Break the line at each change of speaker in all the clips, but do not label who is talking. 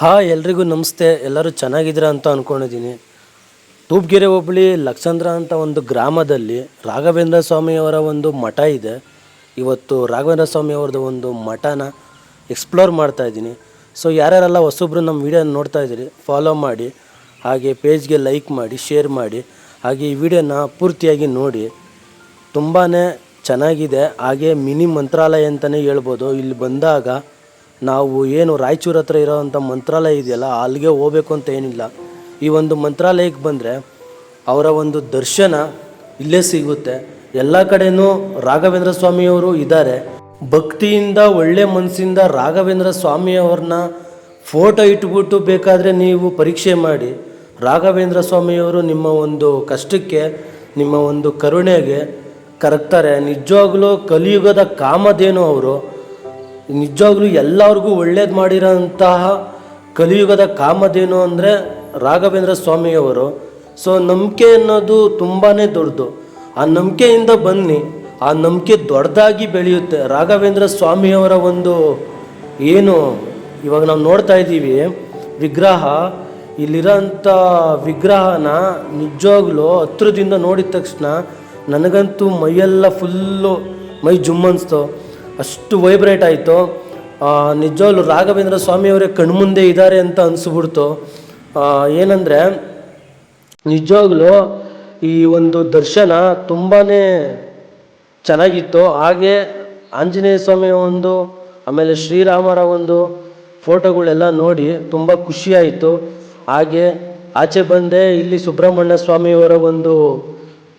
Hi ಎಲ್ರಿಗೂ ನಮಸ್ತೆ. ಎಲ್ಲರೂ ಚೆನ್ನಾಗಿದ್ದೀರಾ ಅಂತ ಅಂದ್ಕೊಂಡಿದ್ದೀನಿ ತೂಪ್ಗೆರೆ ಹೋಬಳಿ ಲಕ್ಷಂದ್ರ ಅಂತ ಒಂದು ಗ್ರಾಮದಲ್ಲಿ ರಾಘವೇಂದ್ರ ಸ್ವಾಮಿಯವರ ಒಂದು ಮಠ ಇದೆ. ಇವತ್ತು ರಾಘವೇಂದ್ರ ಸ್ವಾಮಿಯವ್ರದ್ದು ಒಂದು ಮಠನ ಎಕ್ಸ್ಪ್ಲೋರ್ ಮಾಡ್ತಾ ಇದ್ದೀನಿ. ಸೊ ಯಾರ್ಯಾರೆಲ್ಲ ಹೊಸಬ್ರು ನಮ್ಮ ವಿಡಿಯೋ ನೋಡ್ತಾ ಇದ್ದೀರಿ ಫಾಲೋ ಮಾಡಿ, ಹಾಗೆ ಪೇಜ್ಗೆ ಲೈಕ್ ಮಾಡಿ ಶೇರ್ ಮಾಡಿ, ಹಾಗೆ ಈ ವಿಡಿಯೋನ ಪೂರ್ತಿಯಾಗಿ ನೋಡಿ. ತುಂಬಾ ಚೆನ್ನಾಗಿದೆ. ಹಾಗೆ ಮಿನಿ ಮಂತ್ರಾಲಯ ಅಂತಲೇ ಹೇಳ್ಬೋದು. ಇಲ್ಲಿ ಬಂದಾಗ ನಾವು ಏನು ರಾಯಚೂರು ಹತ್ರ ಇರೋವಂಥ ಮಂತ್ರಾಲಯ ಇದೆಯಲ್ಲ, ಅಲ್ಲಿಗೆ ಹೋಗ್ಬೇಕು ಅಂತ ಏನಿಲ್ಲ. ಈ ಒಂದು ಮಂತ್ರಾಲಯಕ್ಕೆ ಬಂದರೆ ಅವರ ಒಂದು ದರ್ಶನ ಇಲ್ಲೇ ಸಿಗುತ್ತೆ. ಎಲ್ಲ ಕಡೆಯೂ ರಾಘವೇಂದ್ರ ಸ್ವಾಮಿಯವರು ಇದ್ದಾರೆ. ಭಕ್ತಿಯಿಂದ, ಒಳ್ಳೆ ಮನಸ್ಸಿಂದ ರಾಘವೇಂದ್ರ ಸ್ವಾಮಿಯವ್ರನ್ನ ಫೋಟೋ ಇಟ್ಬಿಟ್ಟು ಬೇಕಾದರೆ ನೀವು ಪರೀಕ್ಷೆ ಮಾಡಿ. ರಾಘವೇಂದ್ರ ಸ್ವಾಮಿಯವರು ನಿಮ್ಮ ಒಂದು ಕಷ್ಟಕ್ಕೆ, ನಿಮ್ಮ ಒಂದು ಕರುಣೆಗೆ ಕರಗ್ತಾರೆ. ನಿಜವಾಗ್ಲೂ ಕಲಿಯುಗದ ಕಾಮದೇನು ಅವರು ನಿಜವಾಗ್ಲೂ ಎಲ್ಲರಿಗೂ ಒಳ್ಳೇದು ಮಾಡಿರೋಂತಹ ಕಲಿಯುಗದ ಕಾಮದೇನು ಅಂದರೆ ರಾಘವೇಂದ್ರ ಸ್ವಾಮಿಯವರು. ಸೊ ನಂಬಿಕೆ ಅನ್ನೋದು ತುಂಬಾ ದೊಡ್ಡದು. ಆ ನಂಬಿಕೆಯಿಂದ ಬನ್ನಿ, ಆ ನಂಬಿಕೆ ದೊಡ್ಡದಾಗಿ ಬೆಳೆಯುತ್ತೆ. ರಾಘವೇಂದ್ರ ಸ್ವಾಮಿಯವರ ಒಂದು ಏನು, ಇವಾಗ ನಾವು ನೋಡ್ತಾ ಇದ್ದೀವಿ, ವಿಗ್ರಹ, ಇಲ್ಲಿರೋಂಥ ವಿಗ್ರಹನ ನಿಜವಾಗ್ಲೂ ಹತ್ರದಿಂದ ನೋಡಿದ ತಕ್ಷಣ ನನಗಂತೂ ಮೈಯೆಲ್ಲ ಫುಲ್ಲು ಮೈ ಜುಮ್ ಅನಿಸ್ತು ಅಷ್ಟು ವೈಬ್ರೇಟ್ ಆಯಿತು ನಿಜವಾಗ್ಲು ರಾಘವೇಂದ್ರ ಸ್ವಾಮಿಯವರೇ ಕಣ್ಮುಂದೆ ಇದ್ದಾರೆ ಅಂತ ಅನಿಸ್ಬಿಡ್ತು. ಏನಂದರೆ, ನಿಜವಾಗ್ಲೂ ಈ ಒಂದು ದರ್ಶನ ತುಂಬಾ ಚೆನ್ನಾಗಿತ್ತು. ಹಾಗೆ ಆಂಜನೇಯ ಸ್ವಾಮಿಯ ಒಂದು, ಆಮೇಲೆ ಶ್ರೀರಾಮರ ಒಂದು ಫೋಟೋಗಳೆಲ್ಲ ನೋಡಿ ತುಂಬ ಖುಷಿಯಾಯಿತು ಹಾಗೆ ಆಚೆ ಬಂದೆ ಇಲ್ಲಿ ಸುಬ್ರಹ್ಮಣ್ಯ ಸ್ವಾಮಿಯವರ ಒಂದು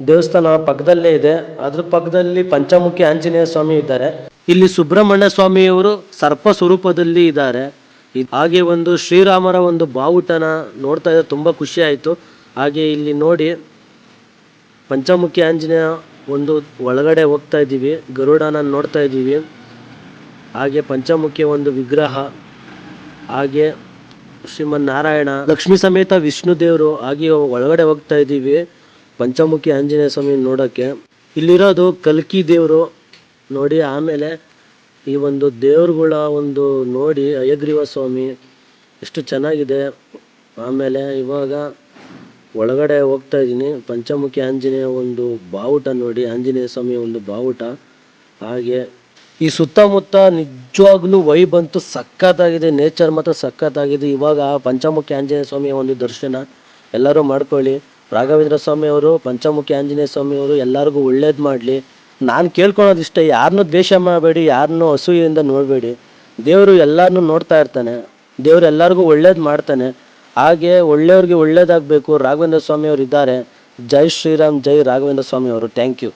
ದೇವಸ್ಥಾನ ಪಕ್ಕದಲ್ಲೇ ಇದೆ. ಅದ್ರ ಪಕ್ಕದಲ್ಲಿ ಪಂಚಮುಖಿ ಆಂಜನೇಯ ಸ್ವಾಮಿ ಇದ್ದಾರೆ. ಇಲ್ಲಿ ಸುಬ್ರಹ್ಮಣ್ಯ ಸ್ವಾಮಿಯವರು ಸರ್ಪ ಸ್ವರೂಪದಲ್ಲಿ ಇದ್ದಾರೆ. ಇದ್- ಹಾಗೆ ಒಂದು ಶ್ರೀರಾಮರ ಒಂದು ಬಾವುಟನ ನೋಡ್ತಾ ಇದ್ರೆ ತುಂಬ ಖುಷಿ ಆಯಿತು. ಹಾಗೆ ಇಲ್ಲಿ ನೋಡಿ ಪಂಚಮುಖಿ ಆಂಜನೇಯ ಒಂದು ಒಳಗಡೆ ಹೋಗ್ತಾ ಇದ್ದೀವಿ. ಗರುಡನ ನೋಡ್ತಾ ಇದ್ದೀವಿ. ಹಾಗೆ ಪಂಚಮುಖಿ ಒಂದು ವಿಗ್ರಹ, ಹಾಗೆ ಶ್ರೀಮನ್ನಾರಾಯಣ, ಲಕ್ಷ್ಮೀ ಸಮೇತ ವಿಷ್ಣು ದೇವರು ಹಾಗೆ ಒಳಗಡೆ ಹೋಗ್ತಾ ಇದ್ದೀವಿ ಪಂಚಮುಖಿ ಆಂಜನೇಯ ಸ್ವಾಮಿ ನೋಡೋಕ್ಕೆ. ಇಲ್ಲಿರೋದು ಕಲ್ಕಿ ದೇವರು. ನೋಡಿ, ಆಮೇಲೆ ಈ ಒಂದು ದೇವ್ರುಗಳ ಒಂದು ನೋಡಿ ಅಯಗ್ರೀವ ಸ್ವಾಮಿ ಎಷ್ಟು ಚೆನ್ನಾಗಿದೆ. ಆಮೇಲೆ ಇವಾಗ ಒಳಗಡೆ ಹೋಗ್ತಾ ಇದ್ದೀನಿ. ಪಂಚಮುಖಿ ಆಂಜನೇಯ ಒಂದು ಬಾವುಟ ನೋಡಿ, ಆಂಜನೇಯ ಸ್ವಾಮಿ ಒಂದು ಬಾವುಟ. ಹಾಗೆ ಈ ಸುತ್ತಮುತ್ತ ನಿಜವಾಗ್ಲೂ ವೈ ಬಂತು, ಸಖತ್ತಾಗಿದೆ, ನೇಚರ್ ಮಾತ್ರ ಸಖತ್ತಾಗಿದೆ. ಇವಾಗ ಪಂಚಮುಖಿ ಆಂಜನೇಯ ಸ್ವಾಮಿಯ ಒಂದು ದರ್ಶನ ಎಲ್ಲರೂ ಮಾಡ್ಕೊಳ್ಳಿ. ರಾಘವೇಂದ್ರ ಸ್ವಾಮಿಯವರು, ಪಂಚಮುಖಿ ಆಂಜನೇಯ ಸ್ವಾಮಿಯವರು ಎಲ್ಲರಿಗೂ ಒಳ್ಳೇದು ಮಾಡಲಿ. ನಾನು ಕೇಳ್ಕೊಳೋದು ಇಷ್ಟ ಯಾರನ್ನೂ ದ್ವೇಷ ಮಾಡಬೇಡಿ ಯಾರನ್ನೂ ಅಸೂಯೆಯಿಂದ ನೋಡಬೇಡಿ. ದೇವರು ಎಲ್ಲರನ್ನೂ ನೋಡ್ತಾ ಇರ್ತಾನೆ, ದೇವರು ಎಲ್ಲರಿಗೂ ಒಳ್ಳೇದು ಮಾಡ್ತಾನೆ. ಹಾಗೆ ಒಳ್ಳೆಯವ್ರಿಗೆ ಒಳ್ಳೇದಾಗಬೇಕು, ರಾಘವೇಂದ್ರ ಸ್ವಾಮಿ ಅವರು ಇದ್ದಾರೆ. ಜೈ ಶ್ರೀರಾಮ್, ಜೈ ರಾಘವೇಂದ್ರ ಸ್ವಾಮಿ ಅವರು ಥ್ಯಾಂಕ್ ಯು